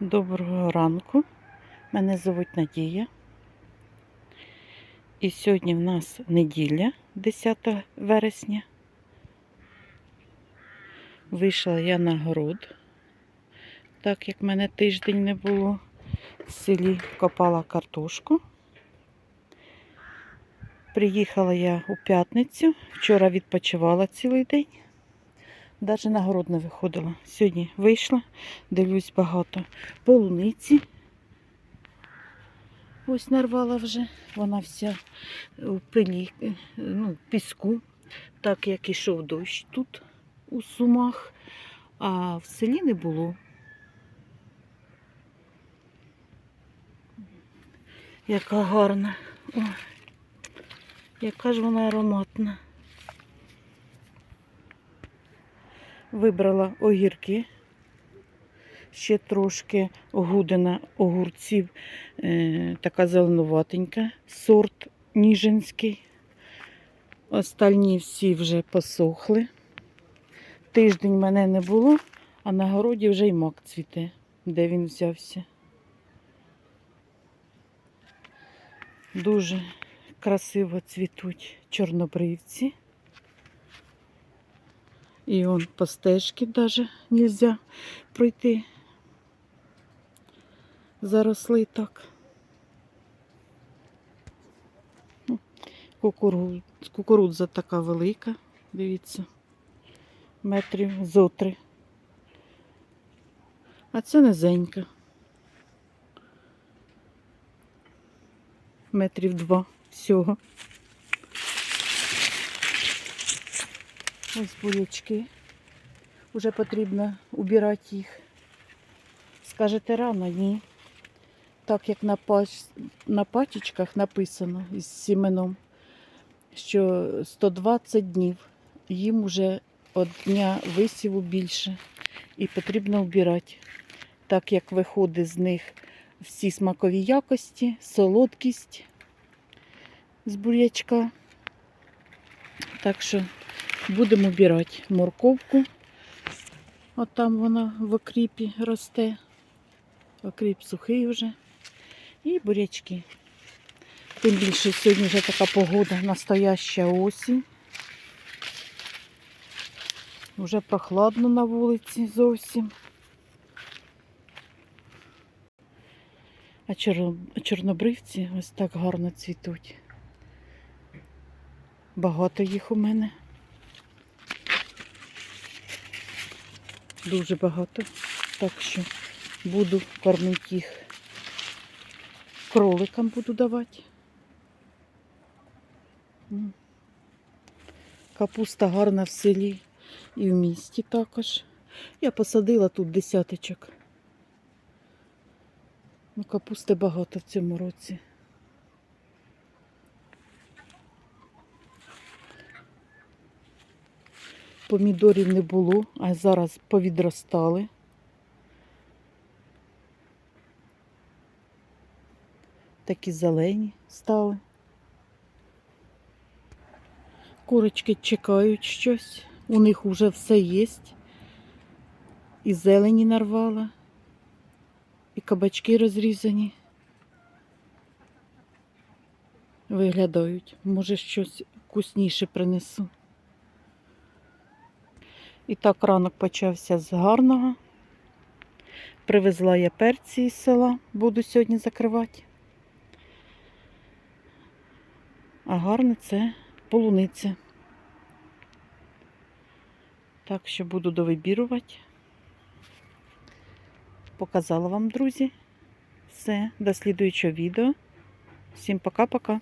Доброго ранку. Мене звуть Надія. І сьогодні в нас неділя, 10 вересня. Вийшла я на город, так як мене тиждень не було. В селі копала картошку. Приїхала я у п'ятницю. Вчора відпочивала цілий день. Навіть на не виходила. Сьогодні вийшла, дивлюсь багато полуниці. Ось нарвала вже. Вона вся у пилі, ну, в піску, так як ішов дощ тут у сумах, а в селі не було. Яка гарна. Ой, яка ж вона ароматна. Вибрала огірки, ще трошки гудина огурців, е, така зеленуватенька, сорт ніжинський. Остальні всі вже посохли. Тиждень мене не було, а на городі вже й мак цвіте, де він взявся. Дуже красиво цвітуть чорнобривці. І он по стежці даже нельзя пройти. Заросли так. Ну, Кукурудза, кукурудза така велика, дивіться, метрів зо три. А це низенька. Метрів два всього. Ось бурячки. Уже потрібно убирати їх. Скажете рано? Ні. Так як на, пач... на пачечках написано із сіменом, що 120 днів їм уже від дня висіву більше і потрібно убирати. Так як виходить з них всі смакові якості, солодкість з бурячка. Так що Будемо обирати морковку. От там вона в окріпі росте. Окріп сухий вже. І бурячки. Тим більше сьогодні вже така погода, настояща осінь. Вже прохладно на вулиці зовсім. А чорнобривці ось так гарно цвітуть. Багато їх у мене. Дуже багато. Так що буду кормити їх. Кроликам буду давати. Капуста гарна в селі і в місті також. Я посадила тут десяточок. Ну, капусти багато в цьому році. Помідорів не було, а зараз повідростали. Такі зелені стали. Курочки чекають щось. У них вже все є. І зелені нарвала, і кабачки розрізані. Виглядають. Може щось вкусніше принесу. І так ранок почався з гарного. Привезла я перці із села, буду сьогодні закривати. А гарне це полуниця. Так що буду довибірувати. Показала вам, друзі. Все, до слідуючого відео. Всім пока-пока.